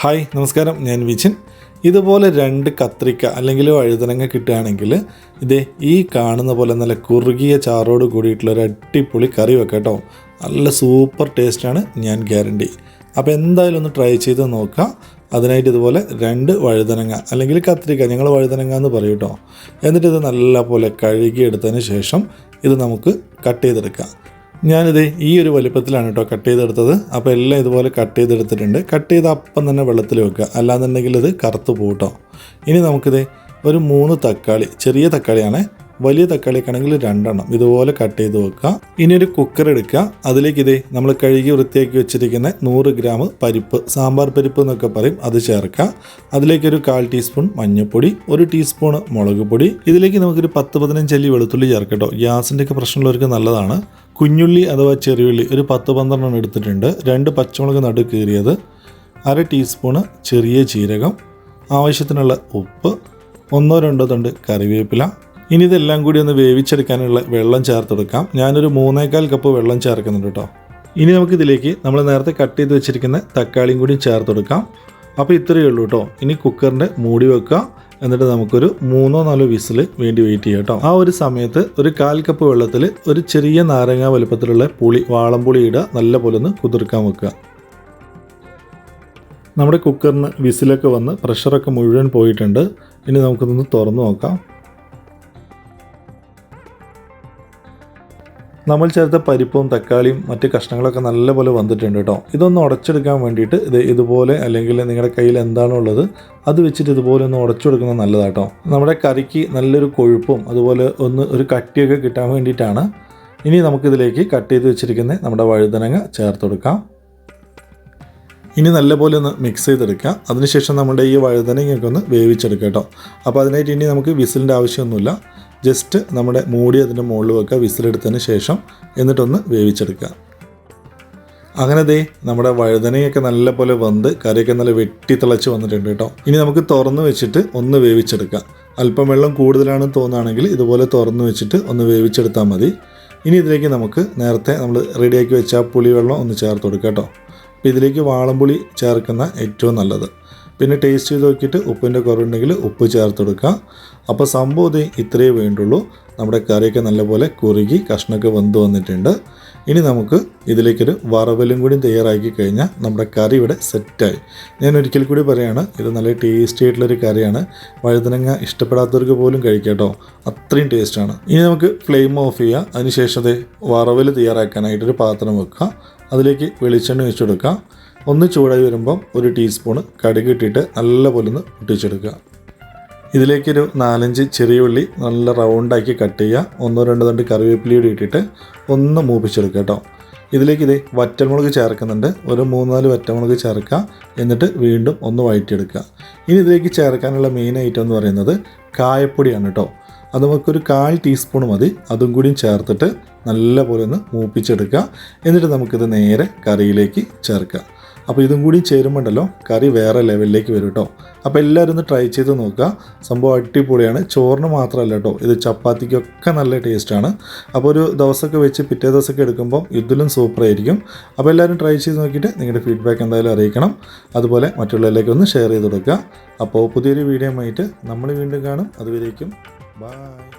Hi നമസ്കാരം. ഞാൻ വിജിൻ. ഇതുപോലെ രണ്ട് കത്രിക്ക അല്ലെങ്കിൽ വഴുതനങ്ങ കിട്ടുകയാണെങ്കിൽ ഇതേ ഈ കാണുന്ന പോലെ നല്ല കുറുകിയ ചാറോട് കൂടിയിട്ടുള്ള ഒരു അടിപൊളി കറി വെക്കട്ടോ കേട്ടോ. നല്ല സൂപ്പർ ടേസ്റ്റാണ് ഞാൻ ഗ്യാരണ്ടി. അപ്പോൾ എന്തായാലും ഒന്ന് ട്രൈ ചെയ്ത് നോക്കാം. അതിനായിട്ട് ഇതുപോലെ രണ്ട് വഴുതനങ്ങ അല്ലെങ്കിൽ കത്രിക്ക ഞങ്ങൾ വഴുതനങ്ങ എന്ന് പറയും കേട്ടോ. എന്നിട്ട് ഇത് നല്ല പോലെ കഴുകിയെടുത്തതിന് ശേഷം ഇത് നമുക്ക് കട്ട് ചെയ്തെടുക്കാം. ഞാനിത് ഈ ഒരു വലിപ്പത്തിലാണ് കേട്ടോ കട്ട് ചെയ്തെടുത്തത്. അപ്പോൾ എല്ലാം ഇതുപോലെ കട്ട് ചെയ്തെടുത്തിട്ടുണ്ട്. കട്ട് ചെയ്ത് അപ്പം തന്നെ വെള്ളത്തിൽ വെക്കുക. അല്ലാന്നുണ്ടെങ്കിൽ ഇത് കറുത്ത് പോകട്ടോ ഇനി നമുക്കിത് ഒരു മൂന്ന് തക്കാളി ചെറിയ തക്കാളിയാണ് വലിയ തക്കാളിക്കാണെങ്കിൽ രണ്ടെണ്ണം. ഇതുപോലെ കട്ട് ചെയ്ത് വെക്കുക. ഇനി ഒരു കുക്കർ എടുക്കുക. അതിലേക്ക് ഇതേ നമ്മൾ കഴുകി വൃത്തിയാക്കി വെച്ചിരിക്കുന്ന നൂറ് ഗ്രാം പരിപ്പ് സാമ്പാർ പരിപ്പ് എന്നൊക്കെ പറയും. അത് ചേർക്കുക. അതിലേക്ക് ഒരു കാൽ ടീസ്പൂൺ മഞ്ഞൾപ്പൊടി ഒരു ടീസ്പൂൺ മുളക് പൊടി. ഇതിലേക്ക് നമുക്കൊരു പത്ത് പതിനഞ്ച് അല്ലി വെളുത്തുള്ളി ചേർക്കട്ടോ ഗ്യാസിന്റെ ഒക്കെ പ്രശ്നമുള്ളവർക്ക് നല്ലതാണ്. കുഞ്ഞുള്ളി അഥവാ ചെറിയുള്ളി ഒരു പത്ത് പന്ത്രണ്ടെണ്ണം എടുത്തിട്ടുണ്ട്. രണ്ട് പച്ചമുളക് നടു കീറിയത്. അര ടീസ്പൂണ് ചെറിയ ജീരകം. ആവശ്യത്തിനുള്ള ഉപ്പ്. ഒന്നോ രണ്ടോ തണ്ട് കറിവേപ്പില. ഇനി ഇതെല്ലാം കൂടി ഒന്ന് വേവിച്ചെടുക്കാനുള്ള വെള്ളം ചേർത്തെടുക്കാം. ഞാനൊരു മൂന്നേക്കാൽ കപ്പ് വെള്ളം ചേർക്കുന്നുണ്ട് കേട്ടോ ഇനി നമുക്കിതിലേക്ക് നമ്മൾ നേരത്തെ കട്ട് ചെയ്ത് വെച്ചിരിക്കുന്ന തക്കാളിയും കൂടി ചേർത്തെടുക്കാം. അപ്പോൾ ഇത്രയേ ഉള്ളൂ കേട്ടോ ഇനി കുക്കറിന്റെ മൂടി വെക്കുക. എന്നിട്ട് നമുക്കൊരു മൂന്നോ നാലോ വിസിൽ വേണ്ടി വെയിറ്റ് ചെയ്യാം കേട്ടോ ആ ഒരു സമയത്ത് ഒരു കാൽ കപ്പ് വെള്ളത്തിൽ ഒരു ചെറിയ നാരങ്ങ വലുപ്പത്തിലുള്ള പുളി വാളംപുളി ഇടുക. നല്ല പോലെ ഒന്ന് കുതിർക്കാൻ വെക്കുക. നമ്മുടെ കുക്കറിന് വിസിലൊക്കെ വന്ന് പ്രഷറൊക്കെ മുഴുവൻ പോയിട്ടുണ്ട്. ഇനി നമുക്കിതൊന്ന് തുറന്നു നോക്കാം. നമ്മൾ ചേർത്ത പരിപ്പും തക്കാളിയും മറ്റ് കഷ്ണങ്ങളൊക്കെ നല്ലപോലെ വന്നിട്ടുണ്ട് കേട്ടോ. ഇതൊന്ന് ഉടച്ചെടുക്കാൻ വേണ്ടിയിട്ട് ഇത് ഇതുപോലെ അല്ലെങ്കിൽ നിങ്ങളുടെ കയ്യിൽ എന്താണോ ഉള്ളത് അത് വെച്ചിട്ട് ഇതുപോലെ ഒന്ന് ഉടച്ചെടുക്കുന്നത് നല്ലതാട്ടോ നമ്മുടെ കറിക്ക് നല്ലൊരു കൊഴുപ്പും അതുപോലെ ഒന്ന് ഒരു കട്ടിയൊക്കെ കിട്ടാൻ വേണ്ടിയിട്ടാണ് ഇനി നമുക്കിതിലേക്ക് കട്ട് ചെയ്ത് വെച്ചിരിക്കുന്ന നമ്മുടെ വഴുതനങ്ങ ചേർത്ത് കൊടുക്കാം. ഇനി നല്ലപോലെ ഒന്ന് മിക്സ് ചെയ്തെടുക്കുക അതിനുശേഷം നമ്മുടെ ഈ വഴുതനങ്ങയൊക്കെ ഒന്ന് വേവിച്ചെടുക്കുക കേട്ടോ. അപ്പോൾ അതിനായിട്ട് ഇനി നമുക്ക് വിസിലിന്റെ ആവശ്യമൊന്നുമില്ല. ജസ്റ്റ് നമ്മുടെ മൂടി അതിന്റെ മുകളിൽ വെക്കുക വിസിലെടുത്തതിന് ശേഷം എന്നിട്ടൊന്ന് വേവിച്ചെടുക്കുക. അങ്ങനെ ദേ നമ്മുടെ വഴുതനയൊക്കെ നല്ല പോലെ വന്ന് കറിയൊക്കെ നല്ല വെട്ടി തിളച്ച് വന്നിട്ടുണ്ട് കേട്ടോ. ഇനി നമുക്ക് തുറന്ന് വെച്ചിട്ട് ഒന്ന് വേവിച്ചെടുക്കാം. അല്പം വെള്ളം കൂടുതലാണെന്ന് തോന്നുകയാണെങ്കിൽ ഇതുപോലെ തുറന്ന് വെച്ചിട്ട് ഒന്ന് വേവിച്ചെടുത്താൽ മതി. ഇനി ഇതിലേക്ക് നമുക്ക് നേരത്തെ നമ്മൾ റെഡിയാക്കി വെച്ച പുളിവെള്ളം ഒന്ന് ചേർത്ത് കൊടുക്കാം കേട്ടോ. അപ്പോൾ ഇതിലേക്ക് വാളംപുളി ചേർക്കുന്ന ഏറ്റവും നല്ലത്. പിന്നെ ടേസ്റ്റ് ചെയ്ത് നോക്കിയിട്ട് ഉപ്പിന്റെ കുറവുണ്ടെങ്കിൽ ഉപ്പ് ചേർത്ത് കൊടുക്കുക അപ്പോൾ സംഭവം ഇത് ഇത്രയേ വേണ്ടുള്ളൂ. നമ്മുടെ കറിയൊക്കെ നല്ലപോലെ കുറുകി കഷ്ണമൊക്കെ വെന്ത് വന്നിട്ടുണ്ട്. ഇനി നമുക്ക് ഇതിലേക്കൊരു വറവലും കൂടി തയ്യാറാക്കി കഴിഞ്ഞാൽ നമ്മുടെ കറി ഇവിടെ സെറ്റായി. ഞാൻ ഒരിക്കൽ കൂടി പറയുകയാണ് ഇത് നല്ല ടേസ്റ്റി ആയിട്ടുള്ളൊരു കറിയാണ്. വഴുതനങ്ങ ഇഷ്ടപ്പെടാത്തവർക്ക് പോലും കഴിക്കാട്ടോ കേട്ടോ. അത്രയും ടേസ്റ്റാണ് ഇനി നമുക്ക് ഫ്ലെയിം ഓഫ് ചെയ്യുക അതിനുശേഷം അത് വറവൽ തയ്യാറാക്കാനായിട്ടൊരു പാത്രം വെക്കുക. അതിലേക്ക് വെളിച്ചെണ്ണ ഒഴിച്ചു കൊടുക്കുക ഒന്ന് ചൂടായി വരുമ്പം ഒരു ടീസ്പൂണ് കടുക് ഇട്ടിട്ട് നല്ലപോലെ ഒന്ന് പൊട്ടിച്ചെടുക്കുക ഇതിലേക്കൊരു നാലഞ്ച് ചെറിയ ഉള്ളി നല്ല റൗണ്ടാക്കി കട്ട് ചെയ്യുക. ഒന്നോ രണ്ടോ രണ്ട് കറിവേപ്പിലയുടെ ഇട്ടിട്ട് ഒന്ന് മൂപ്പിച്ചെടുക്കുക കേട്ടോ ഇതിലേക്ക് ഇതേ വറ്റൽമുളക് ചേർക്കുന്നുണ്ട്. ഒരു മൂന്നാൽ വറ്റമുളക് ചേർക്കുക. എന്നിട്ട് വീണ്ടും ഒന്ന് വഴറ്റിയെടുക്കുക. ഇനി ഇതിലേക്ക് ചേർക്കാനുള്ള മെയിൻ ഐറ്റം എന്ന് പറയുന്നത് കായപ്പൊടിയാണ് കേട്ടോ അത് നമുക്കൊരു കാൽ ടീസ്പൂൺ മതി. അതും കൂടിയും ചേർത്തിട്ട് നല്ലപോലെ ഒന്ന് മൂപ്പിച്ചെടുക്കുക. എന്നിട്ട് നമുക്കിത് നേരെ കറിയിലേക്ക് ചേർക്കുക. അപ്പോൾ ഇതും കൂടി ചേരുമ്പോണ്ടല്ലോ കറി വേറെ ലെവലിലേക്ക് വരും കേട്ടോ അപ്പോൾ എല്ലാവരും ഒന്ന് ട്രൈ ചെയ്ത് നോക്കുക. സംഭവം അടിപൊളിയാണ്. ചോറിന് മാത്രമല്ല കേട്ടോ ഇത് ചപ്പാത്തിക്കൊക്കെ നല്ല ടേസ്റ്റാണ് അപ്പോൾ ഒരു ദിവസമൊക്കെ വെച്ച് പിറ്റേ ദിവസമൊക്കെ എടുക്കുമ്പോൾ ഇതിലും സൂപ്പറായിരിക്കും അപ്പോൾ എല്ലാവരും ട്രൈ ചെയ്ത് നോക്കിയിട്ട് നിങ്ങളുടെ ഫീഡ്ബാക്ക് എന്തായാലും അറിയിക്കണം. അതുപോലെ മറ്റുള്ളവരിലേക്ക് ഒന്ന് ഷെയർ ചെയ്ത് കൊടുക്കുക. അപ്പോൾ പുതിയൊരു വീഡിയോ ആയിട്ട് നമ്മൾ വീണ്ടും കാണും. അതുവരേക്കും ബൈ